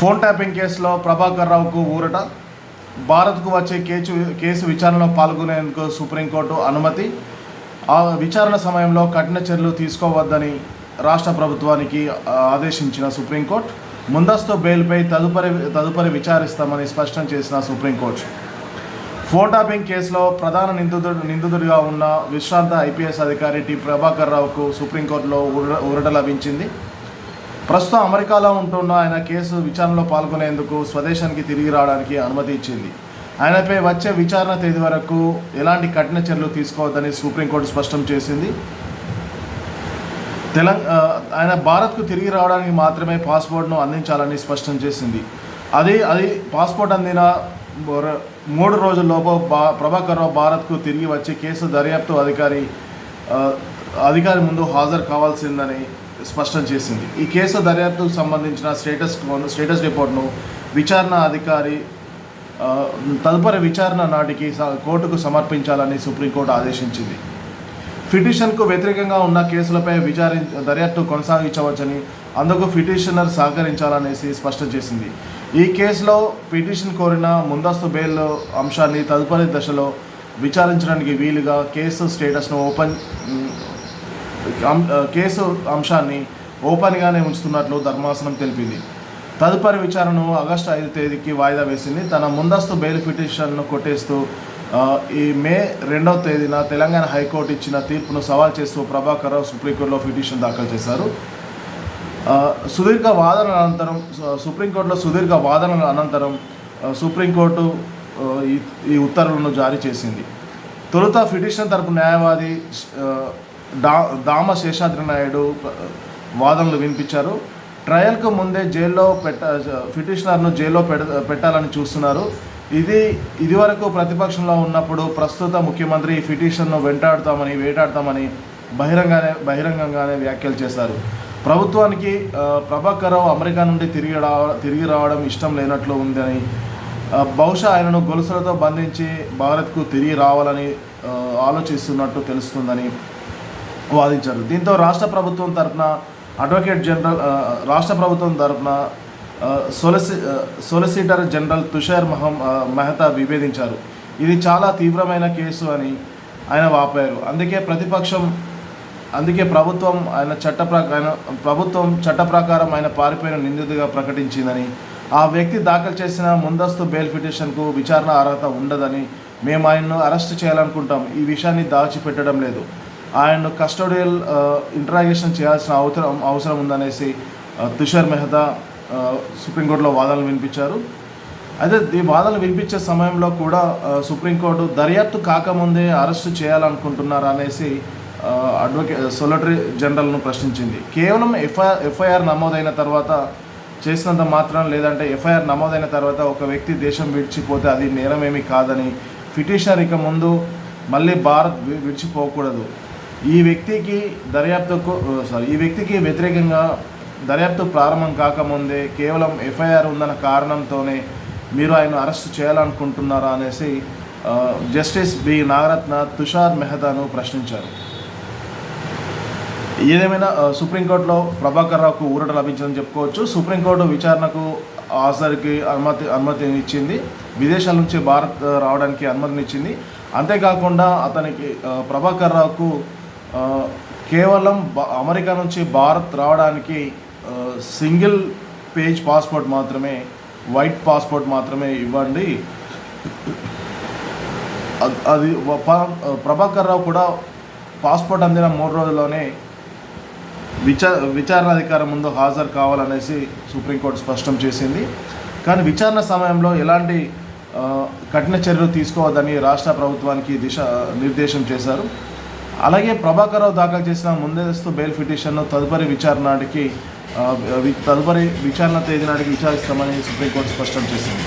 Phone tapping కేసులో ప్రభాకర్ రావుకు ఊరట. భారత్కు వచ్చే కేసు కేసు విచారణలో పాల్గొనేందుకు సుప్రీంకోర్టు అనుమతి. ఆ విచారణ సమయంలో కఠిన చర్యలు తీసుకోవద్దని రాష్ట్ర ప్రభుత్వానికి ఆదేశించిన సుప్రీంకోర్టు. ముందస్తు బెయిల్పై తదుపరి తదుపరి విచారిస్తామని స్పష్టం చేసిన సుప్రీంకోర్టు. ఫోన్ టాపింగ్ కేసులో ప్రధాన నిందితుడు నిందితుడిగా ఉన్న విశ్రాంత ఐపీఎస్ అధికారి టి ప్రభాకర్ రావుకు సుప్రీంకోర్టులో ఊరట లభించింది. ప్రస్తుతం అమెరికాలో ఉంటున్న ఆయన కేసు విచారణలో పాల్గొనేందుకు స్వదేశానికి తిరిగి రావడానికి అనుమతి ఇచ్చింది. ఆయనపై వచ్చే విచారణ తేదీ వరకు ఎలాంటి కఠిన చర్యలు తీసుకోవద్దని సుప్రీంకోర్టు స్పష్టం చేసింది. తెలంగా ఆయన భారత్కు తిరిగి రావడానికి మాత్రమే పాస్పోర్ట్ను అందించాలని స్పష్టం చేసింది. అది అది పాస్పోర్ట్ అందిన మూడు రోజుల్లోపు బా ప్రభాకర్ రావు భారత్కు తిరిగి వచ్చి కేసు దర్యాప్తు అధికారి అధికారి ముందు హాజరు కావాల్సిందని స్పష్టం చేసింది. ఈ కేసు దర్యాప్తుకు సంబంధించిన స్టేటస్ స్టేటస్ రిపోర్ట్ను విచారణ అధికారి తదుపరి విచారణ నాటికి స- కోర్టుకు సమర్పించాలని సుప్రీంకోర్టు ఆదేశించింది. పిటిషన్కు వ్యతిరేకంగా ఉన్న కేసులపై విచారి దర్యాప్తు కొనసాగించవచ్చని అందుకు పిటిషనర్ సహకరించాలనేసి స్పష్టం చేసింది. ఈ కేసులో పిటిషన్ కోరిన ముందస్తు బెయిల్ అంశాన్ని తదుపరి దశలో విచారించడానికి వీలుగా కేసు స్టేటస్ను ఓపెన్ కేసు అంశాన్ని ఓపెన్గానే ఉంచుతున్నట్లు ధర్మాసనం తెలిపింది. తదుపరి విచారణను ఆగస్టు ఐదు తేదీకి వాయిదా వేసింది. తన ముందస్తు బెయిల్ పిటిషన్ను కొట్టేస్తూ ఈ మే రెండవ తేదీన తెలంగాణ హైకోర్టు ఇచ్చిన తీర్పును సవాల్ చేస్తూ ప్రభాకర్ రావు సుప్రీంకోర్టులో పిటిషన్ దాఖలు చేశారు. సుదీర్ఘ వాదనల అనంతరం సు- సుప్రీంకోర్టులో సుదీర్ఘ వాదనల అనంతరం సుప్రీంకోర్టు ఈ ఈ ఉత్తర్వులను జారీ చేసింది. తొలుత పిటిషన్ తరపు న్యాయవాది డా దామ శేషాద్రి నాయుడు వాదనలు వినిపించారు. ట్రయల్కు ముందే జైల్లో పెట్ట పిటిషనర్ను జైల్లో పెడ పెట్టాలని చూస్తున్నారు. ఇది ఇదివరకు ప్రతిపక్షంలో ఉన్నప్పుడు ప్రస్తుత ముఖ్యమంత్రి ఈ పిటిషన్ను వెంటాడుతామని వేటాడతామని బహిరంగానే బహిరంగంగానే వ్యాఖ్యలు చేశారు. ప్రభుత్వానికి ప్రభాకర్ రావు అమెరికా నుండి తిరిగి రావ తిరిగి రావడం ఇష్టం లేనట్లు ఉందని బహుశా ఆయనను గొలుసులతో బంధించి భారత్కు తిరిగి రావాలని ఆలోచిస్తున్నట్టు తెలుస్తుందని వాదించారు. దీంతో రాష్ట్ర ప్రభుత్వం తరపున అడ్వకేట్ జనరల్ రాష్ట్ర ప్రభుత్వం తరపున సొలసి సొలిసి సొలిసిటర్ జనరల్ తుషార్ మహం మెహతా విభేదించారు. ఇది చాలా తీవ్రమైన కేసు అని ఆయన వాపారు అందుకే ప్రతిపక్షం అందుకే ప్రభుత్వం ఆయన చట్ట ఆయన ప్రభుత్వం చట్ట ప్రకారం ఆయన పారిపోయిన నిందితుగా ప్రకటించిందని ఆ వ్యక్తి దాఖలు చేసిన ముందస్తు బెయిల్ పిటిషన్కు విచారణ అర్హత ఉండదని మేము ఆయన్ను అరెస్ట్ చేయాలనుకుంటాం. ఈ విషయాన్ని దాచిపెట్టడం లేదు. అండ్ కస్టోడియల్ ఇంటరాగేషన్ చేయాల్సిన అవసరం అవసరం ఉందనేసి uh, తుషార్ మెహతా uh, సుప్రీంకోర్టులో వాదనలు వినిపించారు. అయితే ఈ వాదనలు వినిపించే సమయంలో కూడా uh, సుప్రీంకోర్టు దర్యాప్తు కాకముందే అరెస్టు చేయాలనుకుంటున్నారా అనేసి అడ్వకే సొలటరీ జనరల్ను ప్రశ్నించింది. కేవలం ఎఫ్ఐఆర్ ఎఫ్ఐఆర్ నమోదైన తర్వాత చేసినంత మాత్రం లేదంటే ఎఫ్ఐఆర్ నమోదైన తర్వాత ఒక వ్యక్తి దేశం విడిచిపోతే అది నేరమేమీ కాదని పిటిషనర్ ఇక ముందు మళ్ళీ భారత్ విడిచిపోకూడదు. ఈ వ్యక్తికి దర్యాప్తుకు సారీ ఈ వ్యక్తికి వ్యతిరేకంగా దర్యాప్తు ప్రారంభం కాకముందే కేవలం ఎఫ్ఐఆర్ ఉందన్న కారణంతోనే మీరు ఆయన అరెస్ట్ చేయాలనుకుంటున్నారా అనేసి జస్టిస్ బి. నాగరత్న తుషార్ మెహతాను ప్రశ్నించారు. ఏదేమైనా సుప్రీంకోర్టులో ప్రభాకర్ రావుకు ఊరట లభించిందని చెప్పుకోవచ్చు. సుప్రీంకోర్టు విచారణకు హాజరుకి అనుమతి అనుమతిని ఇచ్చింది. విదేశాల నుంచి భారత్ రావడానికి అనుమతిని ఇచ్చింది అంతేకాకుండా అతనికి ప్రభాకర్ రావుకు కేవలం అమెరికా నుంచి భారత్ రావడానికి సింగిల్ పేజ్ పాస్పోర్ట్ మాత్రమే వైట్ పాస్పోర్ట్ మాత్రమే ఇవ్వండి. అది ప్రభాకర్ రావు కూడా పాస్పోర్ట్ అందిన మూడు రోజుల్లోనే విచా విచారణాధికారం ముందు హాజరు కావాలనేసి సుప్రీంకోర్టు స్పష్టం చేసింది. కానీ విచారణ సమయంలో ఎలాంటి కఠిన చర్యలు తీసుకోవద్దని రాష్ట్ర ప్రభుత్వానికి దిశ నిర్దేశం చేశారు. అలాగే ప్రభాకర్ రావు దాఖలు చేసిన ముందస్తు బెయిల్ పిటిషన్ను తదుపరి విచారణ నాటికి తదుపరి విచారణ తేదీ నాటికి విచారిస్తామని సుప్రీంకోర్టు స్పష్టం చేసింది.